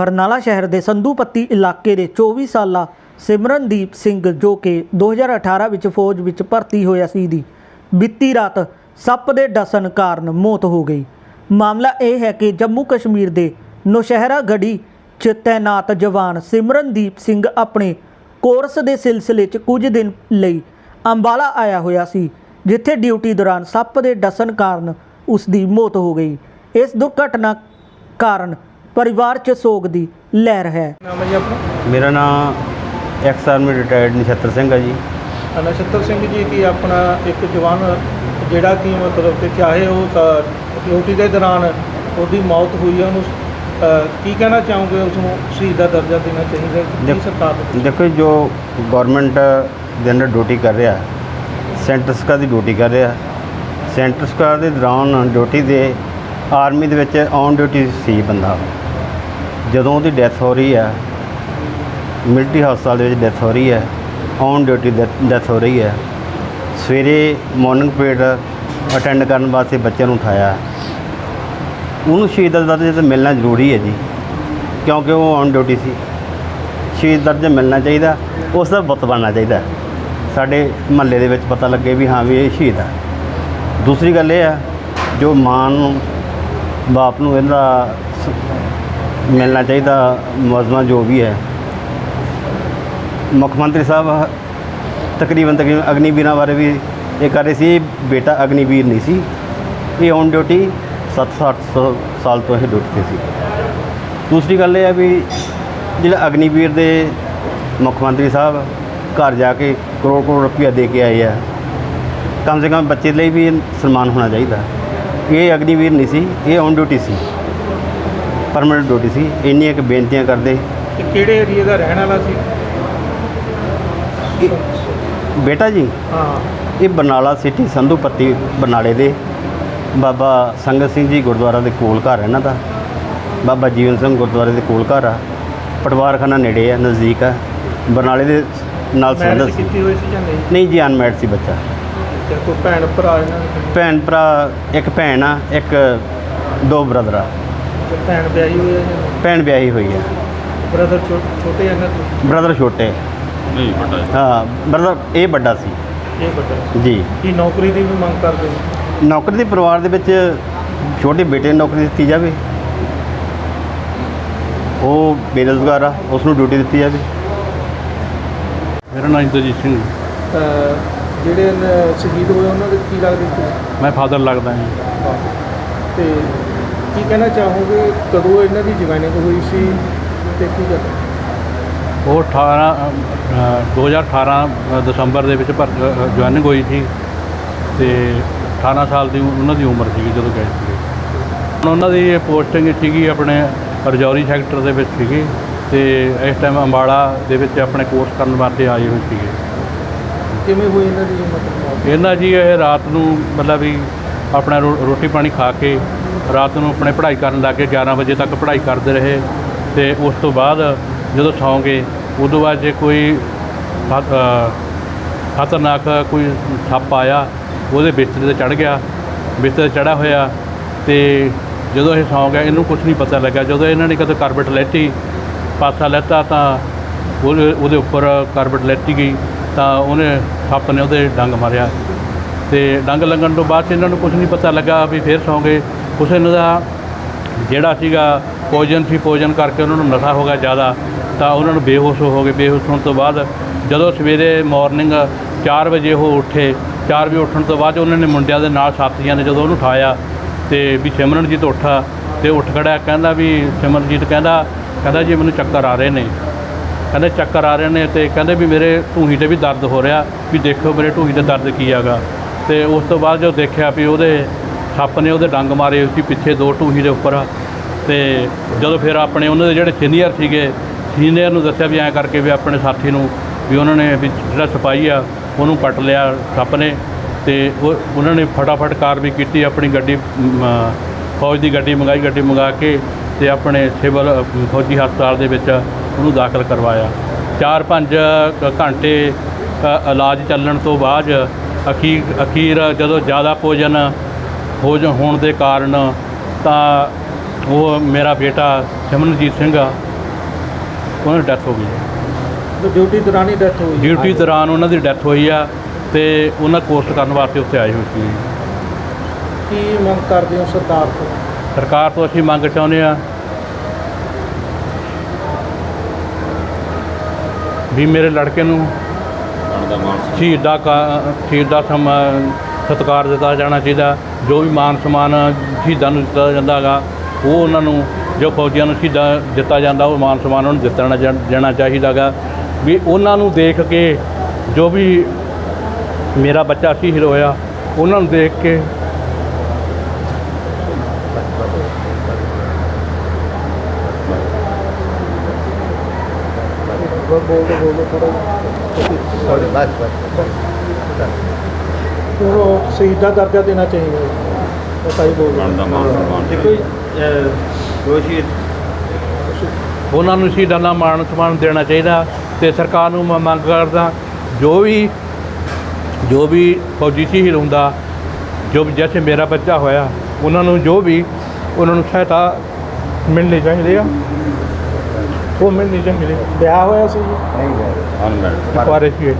ਬਰਨਾਲਾ ਸ਼ਹਿਰ ਦੇ ਸੰਧੂਪੱਤੀ ਇਲਾਕੇ ਦੇ 24 ਸਾਲਾ ਸਿਮਰਨਦੀਪ ਸਿੰਘ ਜੋ ਕਿ 2018 ਵਿੱਚ ਫੌਜ ਵਿੱਚ ਭਰਤੀ ਹੋਇਆ ਸੀ ਦੀ ਬੀਤੀ ਰਾਤ ਸੱਪ ਦੇ ਡਸਣ ਕਾਰਨ ਮੌਤ ਹੋ ਗਈ। ਮਾਮਲਾ ਇਹ ਹੈ ਕਿ ਜੰਮੂ ਕਸ਼ਮੀਰ ਦੇ ਨੌਸ਼ਹਿਰਾ ਗੜੀ 'ਚ ਤੈਨਾਤ ਜਵਾਨ ਸਿਮਰਨਦੀਪ ਸਿੰਘ ਆਪਣੇ ਕੋਰਸ ਦੇ ਸਿਲਸਿਲੇ 'ਚ ਕੁਝ ਦਿਨ ਲਈ ਅੰਬਾਲਾ ਆਇਆ ਹੋਇਆ ਸੀ, ਜਿੱਥੇ ਡਿਊਟੀ ਦੌਰਾਨ ਸੱਪ ਦੇ ਡਸਣ ਕਾਰਨ ਉਸ ਦੀ ਮੌਤ ਹੋ ਗਈ। ਇਸ ਦੁਰਘਟਨਾ ਕਾਰਨ ਪਰਿਵਾਰ 'ਚ ਸੋਗ ਦੀ ਲਹਿਰ ਹੈ। ਨਾਮ ਹੈ ਜੀ ਆਪਣਾ? ਮੇਰਾ ਨਾਮ ex army retired Nachhattar Singh ਹੈ ਜੀ। ਨਛੱਤਰ ਸਿੰਘ ਜੀ ਕੀ ਆਪਣਾ ਇੱਕ ਜਵਾਨ ਜਿਹੜਾ ਕਿ ਮਤਲਬ ਕਿ ਚਾਹੇ ਉਹ ਡਿਊਟੀ ਦੇ ਦੌਰਾਨ ਉਹਦੀ ਮੌਤ ਹੋਈ ਹੈ ਉਹਨੂੰ ਅ, ਕੀ ਕਹਿਣਾ ਚਾਹੋਗੇ ਉਸ ਨੂੰ ਸ਼ਹੀਦ ਦਾ ਦਰਜਾ ਦੇਣਾ ਚਾਹੀਦਾ ਹੈ? ਕੀ ਦੇਖ- ਸਰਕਾਰ ਦੇਖੋ ਜੀ, ਜੋ ਗਵਰਨਮੈਂਟ ਦੇ ਅੰਡਰ ਡਿਊਟੀ ਕਰ ਰਿਹਾ ਸੈਂਟਰ ਸਰਕਾਰ ਦੀ ਡਿਊਟੀ ਕਰ ਰਿਹਾ ਸੈਂਟਰ ਸਰਕਾਰ ਦੇ ਦੌਰਾਨ ਡਿਊਟੀ ਦੇ ਆਰਮੀ ਦੇ ਵਿੱਚ ਔਨ ਡਿਊਟੀ ਸੀ ਬੰਦਾ। ਜਦੋਂ ਉਹਦੀ ਡੈਥ ਹੋ ਰਹੀ ਹੈ ਮਿਲਟਰੀ ਹਸਪਤਾਲ ਦੇ ਵਿੱਚ ਡੈਥ ਹੋ ਰਹੀ ਹੈ ਔਨ ਡਿਊਟੀ ਡੈਥ ਹੋ ਰਹੀ ਹੈ, ਸਵੇਰੇ ਮਾਰਨਿੰਗ ਪੀਰੀਅਡ ਅਟੈਂਡ ਕਰਨ ਵਾਸਤੇ ਬੱਚਿਆਂ ਨੂੰ ਉਠਾਇਆ। ਉਹਨੂੰ ਸ਼ਹੀਦ ਦਾ ਦਰਜਾ ਤਾਂ ਮਿਲਣਾ ਜ਼ਰੂਰੀ ਹੈ ਜੀ, ਕਿਉਂਕਿ ਉਹ ਔਨ ਡਿਊਟੀ ਸੀ। ਸ਼ਹੀਦ ਦਰਜ ਮਿਲਣਾ ਚਾਹੀਦਾ ਉਸ ਦਾ ਬੁੱਤ ਬਣਨਾ ਚਾਹੀਦਾ। ਸਾਡੇ ਮਹੱਲੇ ਦੇ ਵਿੱਚ ਪਤਾ ਲੱਗੇ ਵੀ ਹਾਂ ਵੀ ਇਹ ਸ਼ਹੀਦ ਆ। ਦੂਸਰੀ ਗੱਲ ਇਹ ਆ, ਜੋ ਮਾਂ ਨੂੰ, ਬਾਪ ਨੂੰ ਇਹਦਾ ਮਿਲਣਾ ਚਾਹੀਦਾ ਮੁਆਵਜ਼ਾ ਜੋ ਵੀ ਹੈ। ਮੁੱਖ ਮੰਤਰੀ ਸਾਹਿਬ ਤਕਰੀਬਨ ਤਕਰੀਬਨ ਅਗਨੀਵੀਰਾਂ ਬਾਰੇ ਵੀ ਇਹ ਕਰ ਰਹੇ ਸੀ ਇਹ ਬੇਟਾ ਅਗਨੀਵੀਰ ਨਹੀਂ ਸੀ। ਇਹ ਔਨ ਡਿਊਟੀ 7-8 ਸਾਲ ਤੋਂ ਇਹ ਡਿਊਟੀ ਤੇ ਸੀ। ਦੂਸਰੀ ਗੱਲ ਇਹ ਹੈ ਵੀ ਜਿਹੜਾ ਅਗਨੀਵੀਰ ਦੇ ਮੁੱਖ ਮੰਤਰੀ ਸਾਹਿਬ ਘਰ ਜਾ ਕੇ ਕਰੋੜ ਕਰੋੜ ਰੁਪਇਆ ਦੇ ਕੇ ਆਏ ਆ, ਕਮ ਸੇ ਕਮ ਬੱਚੇ ਲਈ ਵੀ ਸਨਮਾਨ ਹੋਣਾ ਚਾਹੀਦਾ। ਇਹ ਅਗਨੀਵੀਰ ਨਹੀਂ ਸੀ, ਇਹ ਔਨ ਡਿਊਟੀ ਸੀ। ਪਰਮਨੈਂਟ ਡਿਊਟੀ ਸੀ। ਇੰਨੀਆਂ ਕਿ ਬੇਨਤੀਆਂ ਕਰਦੇ। ਕਿ ਕਿਹੜੇ ਏਰੀਆ ਦਾ ਰਹਿਣ ਵਾਲਾ ਸੀ? ਬੇਟਾ ਜੀ? ਹਾਂ। ਇਹ ਬਰਨਾਲਾ ਸਿਟੀ ਸੰਧੂਪੱਤੀ ਬਰਨਾਲੇ ਦੇ। ਬਾਬਾ ਸੰਗਤ ਸਿੰਘ ਜੀ ਗੁਰਦੁਆਰਾ ਦੇ ਕੋਲ ਘਰ ਹੈ ਇਹਨਾਂ ਦਾ। ਬਾਬਾ ਜੀਵਨ ਸਿੰਘ ਗੁਰਦੁਆਰੇ ਦੇ ਕੋਲ ਘਰ ਆ। ਪਟਵਾਰਖਾਨਾ ਨੇੜੇ ਆ ਨਜ਼ਦੀਕ ਆ। ਬਰਨਾਲੇ ਦੇ ਨਾਲ ਮੈਰਿਜ ਸੰਬੰਧਿਤ ਸੀ। ਕੀਤੀ ਹੋਈ ਸੀ ਜਾਂ ਨਹੀਂ? ਨਹੀਂ ਜੀ ਅਨਮੈਰਿਡ ਸੀ ਬੱਚਾ। ਤੇ ਕੋਈ ਭੈਣ ਭਰਾ ਇਹਨਾਂ ਦੇ? ਭੈਣ ਭਰਾ ਇੱਕ ਭੈਣ ਆ ਇੱਕ ਦੋ ਬ੍ਰਦਰ ਆ। ਤੇ ਭੈਣ ਵਿਆਹੀ ਹੋਈ ਹੈ ਭੈਣ ਵਿਆਹੀ ਹੋਈ ਬ੍ਰਦਰ ਛੋਟੇ ਇਹਨਾਂ ਤੋਂ ਬ੍ਰਦਰ ਛੋਟੇ। ਨਹੀਂ ਵੱਡਾ ਹੈ। ਹਾਂ ਬ੍ਰਦਰ ਇਹ ਵੱਡਾ ਸੀ। ਇਹ ਵੱਡਾ। ਜੀ। ਕੀ ਨੌਕਰੀ ਦੀ ਵੀ ਮੰਗ ਕਰਦੇ ਹੋ? ਨੌਕਰੀ ਦੇ ਪਰਿਵਾਰ ਦੇ ਵਿੱਚ ਛੋਟੇ ਬੇਟੇ ਨੂੰ ਨੌਕਰੀ ਦਿੱਤੀ ਜਾਵੇ। ਉਹ ਬੇਰੁਜ਼ਗਾਰ ਆ ਉਸ ਨੂੰ ਡਿਊਟੀ ਦਿੱਤੀ ਜਾਵੇ। ਮੇਰਾ ਨਾਮ ਇੰਦਰਜੀਤ ਸਿੰਘ ਜਿਹੜੇ ਨ- ਸ਼ਹੀਦ ਹੋਏ ਉਹਨਾਂ ਦੇ ਕੀ ਲੱਗਦੇ ਸੀ? ਮੈਂ ਫਾਦਰ ਲੱਗਦਾ ਹਾਂ। ਤੇ ਕੀ ਕਹਿਣਾ ਚਾਹੋਗੇ? ਕਦੋਂ ਇਹਨਾਂ ਦੀ ਜਵਾਨਿੰਗ ਹੋਈ ਸੀ ਤੇ ਕੀ ਗੱਲ? ਉਹ 18 ਅ, 2018 ਦਸੰਬਰ ਦੇ ਵਿੱਚ ਭਰ ਜੁਆਇਨਿੰਗ ਹੋਈ ਸੀ ਤੇ 18 ਸਾਲ ਦੀ ਉਹਨਾਂ ਦੀ ਉਮਰ ਸੀਗੀ ਜਦੋਂ ਗਏ ਸੀਗੇ। ਹੁਣ ਉਹਨਾਂ ਦੀ ਪੋਸਟਿੰਗ ਸੀਗੀ ਆਪਣੇ ਰਜੌਰੀ ਸੈਕਟਰ ਦੇ ਵਿੱਚ ਸੀਗੀ ਤੇ ਇਸ ਟਾਈਮ ਅੰਬਾਲਾ ਦੇ ਵਿੱਚ ਆਪਣੇ ਕੋਰਸ ਕਰਨ ਵਾਸਤੇ ਆਏ ਹੋਏ ਸੀਗੇ। ਕਿਵੇਂ ਹੋਈ ਇਹਨਾਂ ਦੀ ਮਤਲਬ ਮੌਤ? ਇਹਨਾਂ ਜੀ ਇਹ ਰਾਤ ਨੂੰ ਮਤਲਬ ਵੀ ਆਪਣਾ ਰੋ- ਰੋਟੀ ਪਾਣੀ ਖਾ ਕੇ ਰਾਤ ਨੂੰ ਆਪਣੇ ਪੜ੍ਹਾਈ ਕਰਨ ਲੱਗ ਲੱਗੇ 11 ਵਜੇ ਤੱਕ ਪੜ੍ਹਾਈ ਕਰਦੇ ਰਹੇ ਤੇ ਉਸ ਤੋਂ ਬਾਅਦ ਜਦੋਂ ਸੌਂਗੇ, ਉਦੋਂ ਬਾਅਦ ਜੇ ਕੋਈ ਖਤਰਨਾਕ ਕੋਈ ਸੱਪ ਆਇਆ, ਉਹਦੇ ਬਿਸਤਰੇ ਤੇ ਚੜ ਗਿਆ, ਬਿਸਤਰੇ ਤੇ ਚੜਾ ਹੋਇਆ ਤੇ ਜਦੋਂ ਇਹ ਸੌਂ ਗਿਆ, ਇਹਨੂੰ ਕੁਝ ਨਹੀਂ ਪਤਾ ਲੱਗਾ ਜਦੋਂ ਇਹਨਾਂ ਨੇ ਕਦੇ ਕਾਰਬਟ ਲੈਤੀ, ਪਾਸਾ ਲੈਤਾ ਤਾਂ ਉਹਦੇ ਉੱਪਰ ਕਾਰਬਟ ਲੈਤੀ ਗਈ, ਤਾਂ ਉਹਨੇ ਸੱਪ ਨੇ ਉਹਦੇ ਡੰਗ ਮਾਰਿਆ। ਤੇ ਡੰਗ ਲੱਗਣ ਤੋਂ ਬਾਅਦ 'ਚ ਇਹਨਾਂ ਨੂੰ ਕੁਝ ਨਹੀਂ ਪਤਾ ਲੱਗਾ ਵੀ ਫੇਰ ਸੌਂ ਗਏ। ਕੁਛ ਦਾ ਜਿਹੜਾ ਸੀਗਾ ਭੋਜਨ ਸੀ, ਭੋਜਨ ਕਰਕੇ ਉਹਨਾਂ ਨੂੰ ਨਸ਼ਾ ਹੋ ਗਿਆ ਜ਼ਿਆਦਾ, ਤਾਂ ਉਹਨਾਂ ਨੂੰ ਬੇਹੋਸ਼ ਹੋ ਗਏ। ਬੇਹੋਸ਼ ਹੋਣ ਤੋਂ ਬਾਅਦ ਜਦੋਂ ਸਵੇਰੇ ਮਾਰਨਿੰਗ 4 ਵਜੇ ਉਹ ਉੱਠੇ 4 ਵਜੇ ਉੱਠਣ ਤੋਂ ਬਾਅਦ ਉਹਨਾਂ ਨੇ ਮੁੰਡਿਆਂ ਦੇ ਨਾਲ ਸਾਥੀਆਂ ਨੇ ਜਦੋਂ ਉਹਨੂੰ ਉਠਾਇਆ ਤੇ ਵੀ ਸਿਮਰਨਜੀਤ ਉੱਠਾ ਤੇ ਉੱਠ ਖੜਿਆ, ਕਹਿੰਦਾ ਵੀ ਸਿਮਰਨਜੀਤ ਕਹਿੰਦਾ ਕਹਿੰਦਾ ਜੀ ਮੈਨੂੰ ਚੱਕਰ ਆ ਰਹੇ ਨੇ। ਕਹਿੰਦੇ ਚੱਕਰ ਆ ਰਹੇ ਨੇ ਤੇ ਕਹਿੰਦੇ ਵੀ ਮੇਰੇ ਢੂਹੀ ਤੇ ਵੀ ਦਰਦ ਹੋ ਰਿਹਾ, ਵੀ ਦੇਖੋ ਮੇਰੇ ਢੂਹੀ ਤੇ ਦਰਦ ਕੀ ਹੈਗਾ। ਤੇ ਉਸ ਤੋਂ ਬਾਅਦ ਜੋ ਦੇਖਿਆ ਵੀ ਉਹਦੇ ਸੱਪ ਨੇ ਉਹਦੇ ਡੰਗ ਮਾਰੇ ਸੀ, ਪਿੱਛੇ ਦੋ ਟੂਹੀ ਦੇ ਉੱਪਰ। ਤੇ ਜਦੋਂ ਫਿਰ ਆਪਣੇ ਉਹਨਾਂ ਦੇ ਜਿਹੜੇ ਸੀਨੀਅਰ ਸੀਗੇ, ਸੀਨੀਅਰ ਨੂੰ ਦੱਸਿਆ ਵੀ ਐਂ ਕਰਕੇ ਵੀ ਆਪਣੇ ਸਾਥੀ ਨੂੰ ਵੀ ਉਹਨਾਂ ਨੇ ਵੀ ਜਿਹੜਾ ਸਿਪਾਹੀ ਆ, ਉਹਨੂੰ ਕੱਟ ਲਿਆ ਸੱਪ ਨੇ। ਤੇ ਉਹ, ਉਹਨਾਂ ਨੇ ਫਟਾਫਟ ਕਾਰਵਾਈ ਕੀਤੀ, ਆਪਣੀ ਗੱਡੀ ਫੌਜ ਦੀ ਗੱਡੀ ਮੰਗਾਈ, ਗੱਡੀ ਮੰਗਾ ਕੇ ਤੇ ਆਪਣੇ ਸਿਵਲ ਫੌਜੀ ਹਸਪਤਾਲ ਦੇ ਵਿੱਚ ਉਹਨੂੰ ਦਾਖਲ ਕਰਵਾਇਆ। 4-5 ਘੰਟੇ ਇਲਾਜ ਚੱਲਣ ਤੋਂ ਬਾਅਦ ਅਖੀਰ ਅਖੀਰ ਜਦੋਂ ਜ਼ਿਆਦਾ ਭੋਜਨ ਭੋਜਨ ਹੋਣ ਦੇ ਕਾਰਨ ਤਾਂ ਉਹ ਮੇਰਾ ਬੇਟਾ ਸਿਮਰਨਜੀਤ ਸਿੰਘ ਆ ਉਹਨਾਂ ਦੀ ਡੈਥ ਹੋ ਗਈ ਹੈ। ਡਿਊਟੀ ਦੌਰਾਨ ਹੀ ਡੈਥ ਹੋਈ। ਹੈ। ਡਿਊਟੀ ਦੌਰਾਨ ਉਹਨਾਂ ਦੀ ਡੈਥ ਹੋਈ ਆ ਤੇ ਉਹਨਾਂ ਕੋਸਟ ਕਰਨ ਵਾਸਤੇ ਉੱਥੇ ਆਏ ਹੋਏ ਸੀ। ਕੀ ਮੰਗ ਕਰਦੇ ਹੋ ਸਰਕਾਰ ਤੋਂ? ਸਰਕਾਰ ਤੋਂ ਅਸੀਂ ਮੰਗ ਚਾਹੁੰਦੇ ਆ ਵੀ ਮੇਰੇ ਲੜਕੇ ਨੂੰ ਸ਼ਹੀਦ ਦਾ ਕਾ- ਸ਼ਹੀਦ ਦਾ ਸਮ ਸਤਿਕਾਰ ਦਿੱਤਾ ਜਾਣਾ ਚਾਹੀਦਾ, ਜੋ ਵੀ ਮਾਨ ਸਨਮਾਨ ਸ਼ਹੀਦਾਂ ਨੂੰ ਦਿੱਤਾ ਜਾਂਦਾ ਹੈਗਾ, ਉਹ ਉਹਨਾਂ ਨੂੰ, ਜੋ ਫੌਜੀਆਂ ਨੂੰ ਸ਼ਹੀਦਾਂ ਦਿੱਤਾ ਜਾਂਦਾ, ਉਹ ਮਾਨ ਸਨਮਾਨ ਉਹਨਾਂ ਨੂੰ ਦਿੱਤਾ ਜਾਣਾ- ਜਾਣਾ ਚਾਹੀਦਾ ਹੈਗਾ। ਵੀ ਉਹਨਾਂ ਨੂੰ ਦੇਖ ਕੇ ਜੋ ਵੀ ਮੇਰਾ ਬੱਚਾ ਸ਼ਹੀਦ ਹੋਇਆ, ਉਹਨਾਂ ਨੂੰ ਦੇਖ ਕੇ ਉਹ ਸ਼ਹੀਦ ਦਾ ਦਰਜਾ ਦੇਣਾ ਚਾਹੀਦਾ ਹੈ। ਉਹ ਸਹੀ ਬੋਲ ਰਹੇ ਦੇਖੋ ਦੋਸ਼ੀ ਉਹਨਾਂ ਨੂੰ ਸ਼ਹੀਦਾਂ ਦਾ ਮਾਣ ਸਨਮਾਨ ਦੇਣਾ ਚਾਹੀਦਾ ਤੇ ਸਰਕਾਰ ਨੂੰ ਮੈਂ ਮੰਗ ਕਰਦਾ ਜੋ ਵੀ ਜੋ ਵੀ ਫੌਜੀ ਸ਼ਹੀਦ ਹੁੰਦਾ ਜੋ ਵੀ ਜੈਸੇ ਮੇਰਾ ਬੱਚਾ ਹੋਇਆ ਉਹਨਾਂ ਨੂੰ ਜੋ ਵੀ ਉਹਨਾਂ ਨੂੰ ਸਹਾਇਤਾ ਮਿਲਣੀ ਚਾਹੀਦੀ ਆ। ਉਹ ਮਿਲਣੀ ਚਾਹੀਦੀ। ਵਿਆਹ ਹੋਇਆ ਸੀ ਜੀ। ਅਨਮੈਰਿਡ ਕੁਆਰੇ ਸੀ